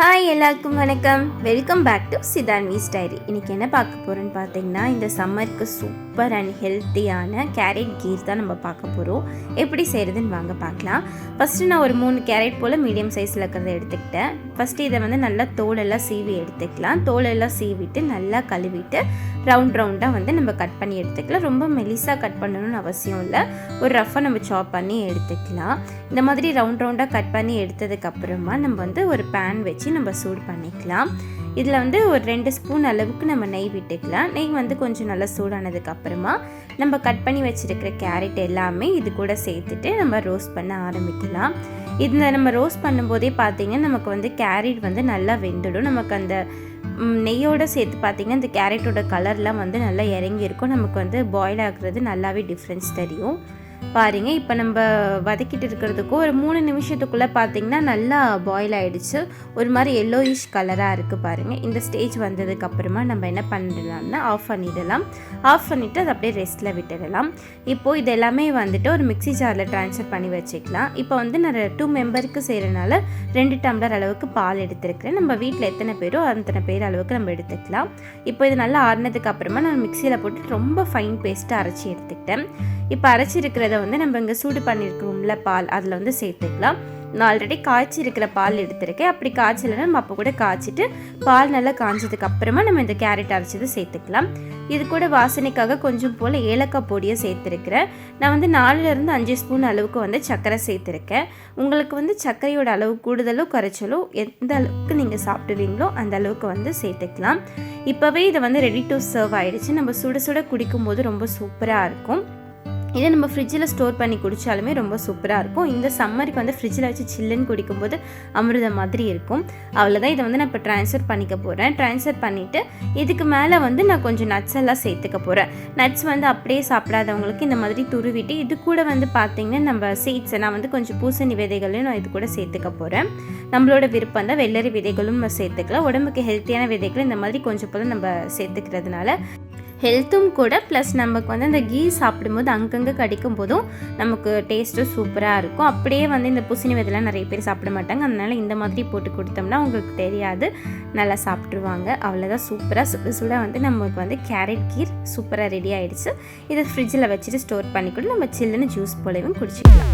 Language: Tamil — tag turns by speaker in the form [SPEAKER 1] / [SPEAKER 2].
[SPEAKER 1] ஹாய் எல்லாருக்கும் வணக்கம். வெல்கம் பேக் டு சிதான்வீஸ் டைரி இன்றைக்கி என்ன பார்க்க போகிறோன்னு பார்த்தீங்கன்னா இந்த சம்மருக்கு சூப்பர் அண்ட் ஹெல்த்தியான கேரட் கீர் தான் நம்ம பார்க்க போகிறோம் எப்படி செய்கிறதுன்னு வாங்க பார்க்கலாம். ஃபஸ்ட்டு நான் ஒரு மூணு கேரட் போல் மீடியம் சைஸில் இருக்கிறத எடுத்துக்கிட்டேன். ஃபஸ்ட்டு இதை வந்து நல்லா தோலெல்லாம் சீவி எடுத்துக்கலாம். தோலெல்லாம் சீவிட்டு நல்லா கழுவிட்டு ரவுண்ட் ரவுண்டாக வந்து நம்ம கட் பண்ணி எடுத்துக்கலாம். ரொம்ப மெலிசாக கட் பண்ணணும்னு அவசியம் இல்லை. ஒரு ரஃபாக நம்ம சாப் பண்ணி எடுத்துக்கலாம். இந்த மாதிரி ரவுண்ட் ரவுண்டாக கட் பண்ணி எடுத்ததுக்கப்புறமா நம்ம வந்து ஒரு பேன் வச்சு நம்ம சூடு பண்ணிக்கலாம். இதில் வந்து ஒரு ரெண்டு ஸ்பூன் அளவுக்கு நம்ம நெய் விட்டுக்கலாம். நெய் வந்து கொஞ்சம் நல்லா சூடானதுக்கப்புறமா நம்ம கட் பண்ணி வச்சுருக்கிற கேரட் எல்லாமே இது கூட சேர்த்துட்டு நம்ம ரோஸ்ட் பண்ண ஆரம்பிக்கலாம். இதில் நம்ம ரோஸ்ட் பண்ணும்போதே பார்த்தீங்கன்னா நமக்கு வந்து கேரட் வந்து நல்லா வெந்துடும். நமக்கு அந்த நெய்யோடு நெய்யோட சேர்த்து பார்த்திங்கன்னா இந்த கேரட்டோட கலர்லாம் வந்து நல்லா இறங்கியிருக்கும். நமக்கு வந்து பாயில் ஆகுறது நல்லாவே டிஃப்ரென்ஸ் தெரியும். பாருங்க இப்போ நம்ம வதக்கிட்டு இருக்கிறதுக்கு ஒரு மூணு நிமிஷத்துக்குள்ளே பார்த்தீங்கன்னா நல்லா பாயில் ஆகிடுச்சு ஒரு மாதிரி எல்லோயிஷ் கலராக இருக்குது பாருங்கள் இந்த ஸ்டேஜ் வந்ததுக்கப்புறமா நம்ம என்ன பண்ணிடலாம்னா ஆஃப் பண்ணிடலாம். ஆஃப் பண்ணிவிட்டு அதை அப்படியே ரெஸ்ட்டில் விட்டுடலாம். இப்போது இது எல்லாமே வந்துட்டு ஒரு மிக்ஸி ஜாரில் ட்ரான்ஸ்ஃபர் பண்ணி வச்சுக்கலாம். இப்போ வந்து நான் டூ மெம்பருக்கு செய்கிறனால ரெண்டு டம்ளர் அளவுக்கு பால் எடுத்துருக்கிறேன். நம்ம வீட்டில் எத்தனை பேரோ அத்தனை பேர் அளவுக்கு நம்ம எடுத்துக்கலாம். இப்போ இது நல்லா ஆறுனதுக்கு அப்புறமா நான் மிக்சியில் போட்டு ரொம்ப ஃபைன் பேஸ்ட்டாக அரைச்சி எடுத்துக்கிட்டேன். இப்போ அதை வந்து நம்ம இங்கே சூடு பண்ணியிருக்கிறோம்ல பால் அதில் வந்து சேர்த்துக்கலாம். நான் ஆல்ரெடி காய்ச்சி இருக்கிற பால் எடுத்திருக்கேன். அப்படி காய்ச்சலைன்னா நம்ம அப்போ கூட காய்ச்சிட்டு பால் நல்லா காய்ச்சதுக்கு அப்புறமா நம்ம இந்த கேரட் அரைச்சது சேர்த்துக்கலாம். இது கூட வாசனைக்காக கொஞ்சம் போல் ஏலக்காய் பொடியை சேர்த்துருக்கிறேன். நான் வந்து நாலுலேருந்து அஞ்சு ஸ்பூன் அளவுக்கு வந்து சர்க்கரை சேர்த்துருக்கேன். உங்களுக்கு வந்து சர்க்கரையோட அளவு கூடுதலோ குறைச்சலோ எந்த அளவுக்கு நீங்கள் சாப்பிடுவீங்களோ அந்த அளவுக்கு வந்து சேர்த்துக்கலாம். இப்போவே இதை வந்து ரெடி டு சர்வ் ஆயிடுச்சு. நம்ம சுட சுட குடிக்கும்போது ரொம்ப சூப்பராக இருக்கும். இதை நம்ம ஃப்ரிட்ஜில் ஸ்டோர் பண்ணி குடித்தாலுமே ரொம்ப சூப்பராக இருக்கும். இந்த சம்மருக்கு வந்து ஃப்ரிட்ஜில் வச்சு சில்லுன்னு குடிக்கும்போது அமிர்தம் மாதிரி இருக்கும். அவ்வளோதான் இதை வந்து நான் இப்போ ட்ரான்ஸ்ஃபர் பண்ணிக்க போகிறேன் ட்ரான்ஸ்ஃபர் பண்ணிவிட்டு இதுக்கு மேலே வந்து நான் கொஞ்சம் நட்ஸ் எல்லாம் சேர்த்துக்க போகிறேன் நட்ஸ் வந்து அப்படியே சாப்பிடாதவங்களுக்கு இந்த மாதிரி துருவிட்டு இது கூட வந்து பார்த்திங்கன்னா நம்ம சீட்ஸை நான் வந்து கொஞ்சம் பூசணி விதைகளையும் நான் இது கூட சேர்த்துக்க போகிறேன் நம்மளோட விருப்பம் தான் வெள்ளரி விதைகளும் நம்ம சேர்த்துக்கலாம். உடம்புக்கு ஹெல்த்தியான விதைகளும் இந்த மாதிரி கொஞ்சம் போல நம்ம சேர்த்துக்கிறதுனால ஹெல்த்தும் கூட ப்ளஸ் நமக்கு வந்து அந்த கீ சாப்பிடும்போது அங்கங்கே கடிக்கும் போதும் நமக்கு டேஸ்ட்டும் சூப்பராக இருக்கும். அப்படியே வந்து இந்த புசினி விதெல்லாம் நிறைய பேர் சாப்பிட மாட்டாங்க. அதனால் இந்த மாதிரி போட்டு கொடுத்தோம்னா உங்களுக்கு தெரியாது. நல்லா சாப்பிட்ருவாங்க அவ்வளோதான் சூப்பராக சுட சுட வந்து நமக்கு வந்து கேரட் கீர் சூப்பராக ரெடி ஆகிடுச்சு இதை ஃப்ரிட்ஜில் வச்சுட்டு ஸ்டோர் பண்ணி கூட நம்ம சில்லுன்னு ஜூஸ் போலவும் குடிச்சிக்கலாம்.